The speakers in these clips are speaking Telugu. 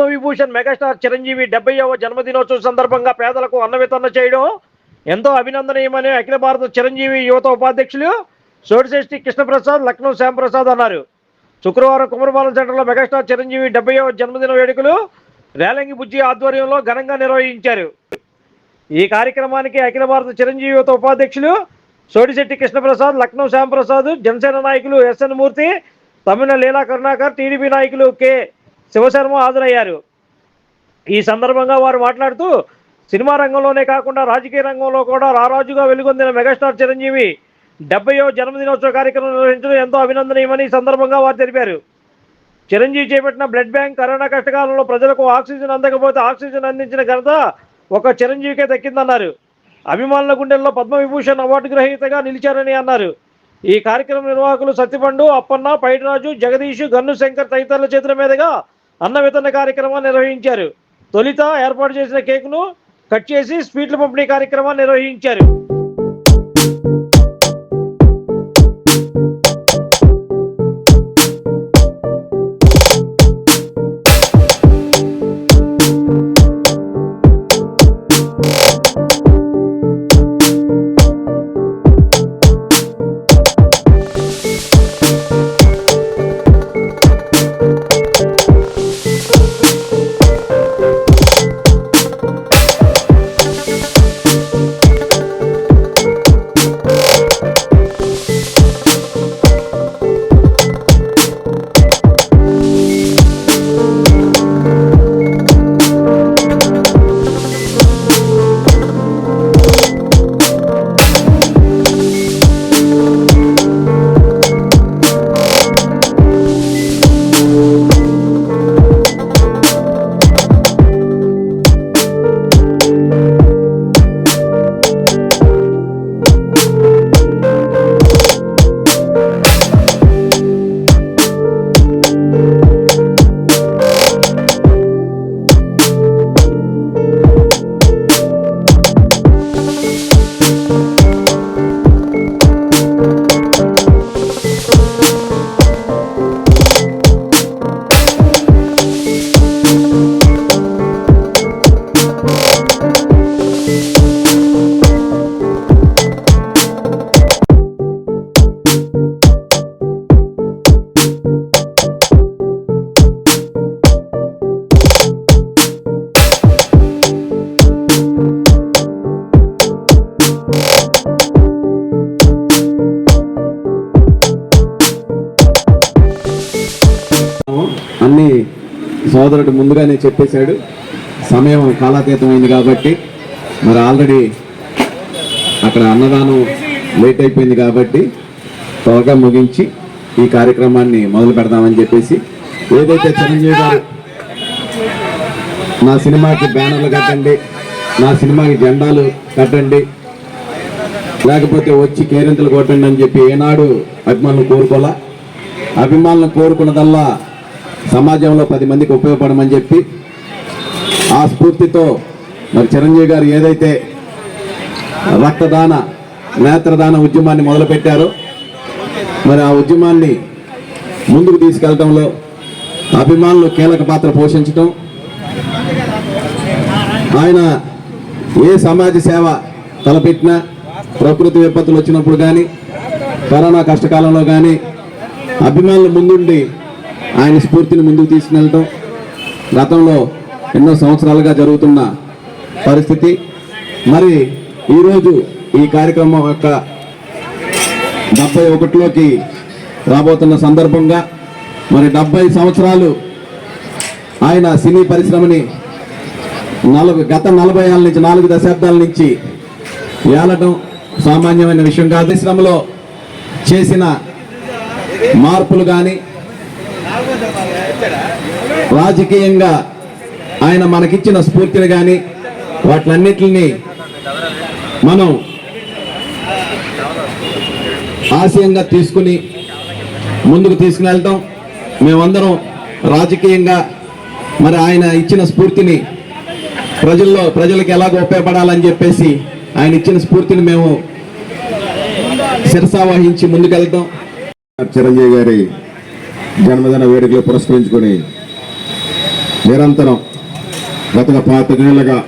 పద్మవిభూషణ్ మెగాస్టార్ చిరంజీవి డెబ్బైవ జన్మదినోత్సవం సందర్భంగా పేదలకు అన్న వితరణ చేయడం ఎంతో అభినందనీయమని అఖిల భారత చిరంజీవి యువత ఉపాధ్యక్షులు సోడిశెట్టి కృష్ణప్రసాద్ లక్నో శ్యాంప్రసాద్ అన్నారు. శుక్రవారం కుమరపాలెం సెంటర్లో మెగాస్టార్ చిరంజీవి డెబ్బైవ జన్మదిన వేడుకలు రేలంగి బుజ్జి ఆధ్వర్యంలో ఘనంగా నిర్వహించారు. ఈ కార్యక్రమానికి అఖిల భారత చిరంజీవి యువత ఉపాధ్యక్షులు సోడిశెట్టి కృష్ణప్రసాద్ లక్నో శ్యాంప్రసాద్ జనసేన నాయకులు S N Murthy Tamila Leela Karunakar TDP నాయకులు కె శివశర్మ హాజరయ్యారు. ఈ సందర్భంగా వారు మాట్లాడుతూ సినిమా రంగంలోనే కాకుండా రాజకీయ రంగంలో కూడా రారాజుగా వెలుగొందిన మెగాస్టార్ చిరంజీవి డెబ్బయో జన్మదినోత్సవ కార్యక్రమం నిర్వహించడం ఎంతో అభినందనీయమని ఈ సందర్భంగా వారు తెలిపారు. చిరంజీవి చేపట్టిన బ్లడ్ బ్యాంక్ కరోనా కష్టకాలంలో ప్రజలకు ఆక్సిజన్ అందకపోతే ఆక్సిజన్ అందించిన ఘనత ఒక చిరంజీవికే దక్కిందన్నారు. అభిమానుల గుండెల్లో పద్మవిభూషణ్ అవార్డు గ్రహీతగా నిలిచారని అన్నారు. ఈ కార్యక్రమ నిర్వాహకులు సత్యపండు అప్పన్న పైడిరాజు జగదీష్ గన్ను శంకర్ తదితరుల చేతుల మీదుగా అన్న వితరణ కార్యక్రమాన్ని నిర్వహించారు. తొలిత ఏర్పాటు చేసిన కేకును కట్ చేసి స్వీట్ల పంపిణీ కార్యక్రమాన్ని నిర్వహించారు. సోదరుడు ముందుగానే చెప్పేశాడు. సమయం కాలాతీతమైంది కాబట్టి మరి ఆల్రెడీ అక్కడ అన్నదానం లేట్ అయిపోయింది కాబట్టి త్వరగా ముగించి ఈ కార్యక్రమాన్ని మొదలు పెడదామని చెప్పేసి ఏదైతే చిరంజీవి గారు నా సినిమాకి బ్యానర్లు కట్టండి నా సినిమాకి జెండాలు కట్టండి లేకపోతే వచ్చి కేరింతలు కొట్టండి అని చెప్పి ఏనాడు అభిమానులు కోరుకోలా? అభిమానులు కోరుకున్నదల్లా సమాజంలో పది మందికి ఉపయోగపడమని చెప్పి ఆ స్ఫూర్తితో మరి చిరంజీవి గారు ఏదైతే రక్తదాన నేత్రదాన ఉద్యమాన్ని మొదలుపెట్టారో మరి ఆ ఉద్యమాన్ని ముందుకు తీసుకెళ్ళడంలో అభిమానులు కీలక పాత్ర పోషించడం ఆయన ఏ సమాజ సేవ తలపెట్టినా ప్రకృతి విపత్తులు వచ్చినప్పుడు కానీ కరోనా కష్టకాలంలో కానీ అభిమానులు ముందుండి ఆయన స్ఫూర్తిని ముందుకు తీసుకెళ్ళటం గతంలో ఎన్నో సంవత్సరాలుగా జరుగుతున్న పరిస్థితి. మరి ఈరోజు ఈ కార్యక్రమం యొక్క డెబ్బై ఒకటిలోకి రాబోతున్న సందర్భంగా మరి డెబ్బై సంవత్సరాలు ఆయన సినీ పరిశ్రమని నలభై గత నలభై ఏళ్ళ నుంచి నాలుగు దశాబ్దాల నుంచి ఏలటం సామాన్యమైన విషయం కాదు. పరిశ్రమలో చేసిన మార్పులు కానీ రాజకీయంగా ఆయన మనకిచ్చిన స్ఫూర్తిని కానీ వాటిలన్నిటిని మనం ఆశయంగా తీసుకుని ముందుకు తీసుకుని మేమందరం రాజకీయంగా మరి ఆయన ఇచ్చిన స్ఫూర్తిని ప్రజల్లో ప్రజలకు ఎలాగ ఉపయోగపడాలని చెప్పేసి ఆయన ఇచ్చిన స్ఫూర్తిని మేము శిరసా వహించి ముందుకెళ్తాం. చిరంజీవి గారి జన్మదిన వేడుకలు పురస్కరించుకొని నిరంతరం గత పాతికేళ్ళుగా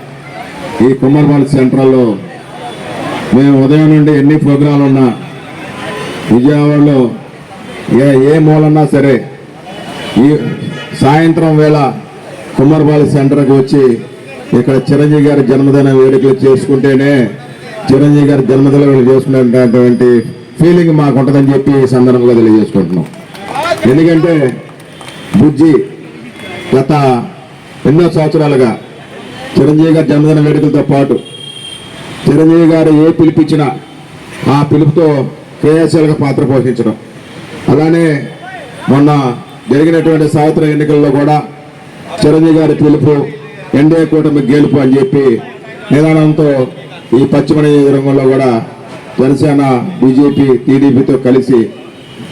ఈ కుమ్మర్పాల్ సెంట్రల్లో మేము ఉదయం నుండి ఎన్ని ప్రోగ్రాంలు ఉన్నా విజయవాడలో ఏ ఏ మూలన్నా సరే ఈ సాయంత్రం వేళ కుమ్మర్పాల్ సెంటర్కి వచ్చి ఇక్కడ చిరంజీవి గారి జన్మదిన వేడుకలు చేసుకుంటేనే చిరంజీవి గారి జన్మదిన వేడుకలు చేసుకునేటటువంటి ఫీలింగ్ మాకు ఉంటుందని చెప్పి ఈ సందర్భంగా తెలియజేసుకుంటున్నాం. ఎందుకంటే బుజ్జి గత ఎన్నో సంవత్సరాలుగా చిరంజీవి గారి జన్మదిన వేడుకలతో పాటు చిరంజీవి గారు ఏ పిలిపించినా ఆ పిలుపుతో క్రియాశీలక పాత్ర పోషించడం. అలానే మొన్న జరిగినటువంటి సావిత్ర ఎన్నికల్లో కూడా చిరంజీవి గారి పిలుపు ఎన్డీఏ కూటమి గెలుపు అని చెప్పి నిదానంతో ఈ పశ్చిమ నియోజకవర్గంలో కూడా జనసేన బీజేపీ టీడీపీతో కలిసి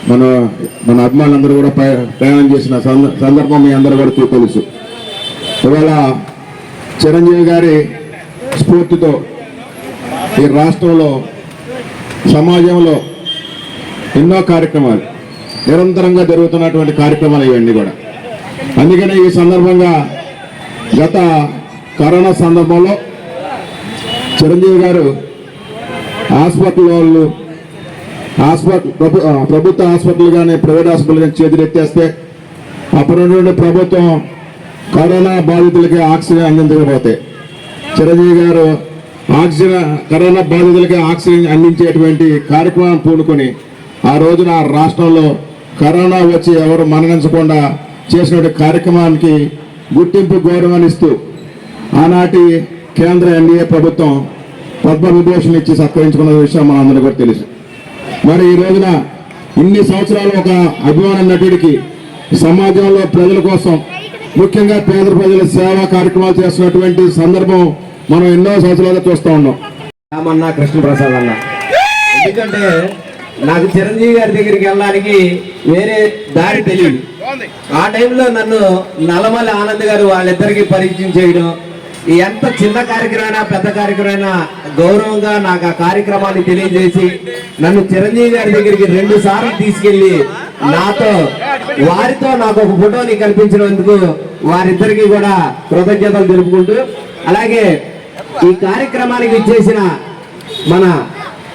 మన మన అభిమానులందరూ కూడా ప్రయాణం చేసిన సంద- సందర్భం మీ అందరూ కూడా తెలుసు. ఇవాళ చిరంజీవి గారి స్ఫూర్తితో ఈ రాష్ట్రంలో సమాజంలో ఎన్నో కార్యక్రమాలు నిరంతరంగా జరుగుతున్నటువంటి కార్యక్రమాలు ఇవన్నీ కూడా. అందుకనే ఈ సందర్భంగా గత కరోనా సందర్భంలో చిరంజీవి గారు హాస్పిటల్ వాళ్ళు హాస్పిటల్ ప్రభు ప్రభుత్వ హాస్పిటల్ కానీ ప్రైవేట్ హాస్పిటల్ కానీ చేతులు ఎత్తేస్తే అప్పుడు ప్రభుత్వం కరోనా బాధితులకి ఆక్సిజన్ అందించకపోతే. చిరంజీవి గారు ఆక్సిజన్ కరోనా బాధితులకి ఆక్సిజన్ అందించేటువంటి కార్యక్రమం పూనుకొని ఆ రోజున ఆ రాష్ట్రంలో కరోనా వచ్చి ఎవరు మరణించకుండా చేసినటువంటి కార్యక్రమానికి గుర్తింపు గౌరవాన్ని ఇస్తూ ఆనాటి కేంద్ర ఎన్డీఏ ప్రభుత్వం పద్మ విభూషణ ఇచ్చి సత్కరించుకున్న విషయం మనందరికీ కూడా తెలుసు. మరి ఈ రోజున ఇన్ని సంవత్సరాలు ఒక అభిమాన నటుడికి సమాజంలో ప్రజల కోసం ముఖ్యంగా పేద ప్రజల సేవా కార్యక్రమాలు చేస్తున్నటువంటి సందర్భం మనం ఎన్నో సంవత్సరాలుగా చూస్తూ ఉన్నాం. రామన్న కృష్ణప్రసాద్ అన్న. ఎందుకంటే నాకు చిరంజీవి గారి దగ్గరికి వెళ్ళడానికి వేరే దారి తెలియదు ఆ టైంలో నన్ను నల్లమల్లి ఆనంద్ గారు వాళ్ళిద్దరికి పరిచయం చేయడం ఎంత చిన్న కార్యక్రమైనా పెద్ద కార్యక్రమైనా గౌరవంగా నాకు ఆ కార్యక్రమాన్ని తెలియజేసి నన్ను చిరంజీవి గారి దగ్గరికి రెండు సార్లు తీసుకెళ్ళి నాతో వారితో నాకు ఒక ఫోటోని కల్పించినందుకు వారిద్దరికి కూడా కృతజ్ఞతలు తెలుపుకుంటూ అలాగే ఈ కార్యక్రమానికి ఇచ్చేసిన మన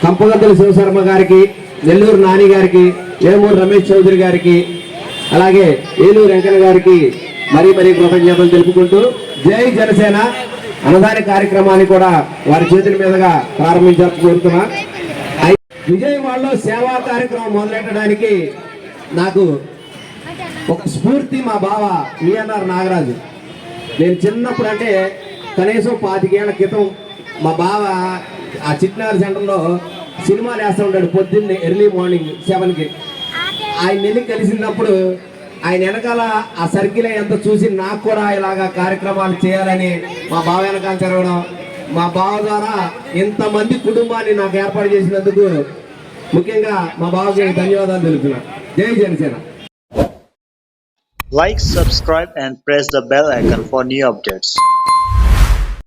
కంపగద్దల శివశర్మ గారికి నెల్లూరు నాని గారికి వేమూరు రమేష్ చౌదరి గారికి అలాగే ఏలూరు వెంకన్న గారికి మరీ మరీ కృతజ్ఞతలు తెలుపుకుంటూ జై జనసేన అన్నదాన కార్యక్రమాన్ని కూడా వారి చేతుల మీదుగా ప్రారంభించాలని కోరుతున్నా విజయవాడలో సేవా కార్యక్రమం మొదలెట్టడానికి నాకు ఒక స్ఫూర్తి మా బావ విఎన్ఆర్ నాగరాజు. నేను చిన్నప్పుడు అంటే కనీసం పాతికేళ్ళ క్రితం మా బావ ఆ చిట్నార్ సెంటర్లో సినిమాలు వేస్తూ ఉంటాడు పొద్దున్నే ఎర్లీ మార్నింగ్ సెవెన్కి. ఆయన వెళ్ళి కలిసినప్పుడు ఆయన వెనకాల ఆ సర్కిల్ ఎంత చూసి నాకు కూడా ఇలాగా కార్యక్రమాలు చేయాలని మా బావ వెనకాల తిరగడం మా బావ ద్వారా ఇంతమంది కుటుంబాన్ని నాకు ఏర్పాటు చేసినందుకు ముఖ్యంగా మా బావకి ధన్యవాదాలు తెలుపుతున్నా. జై Janasena. Like subscribe and press the bell icon for new updates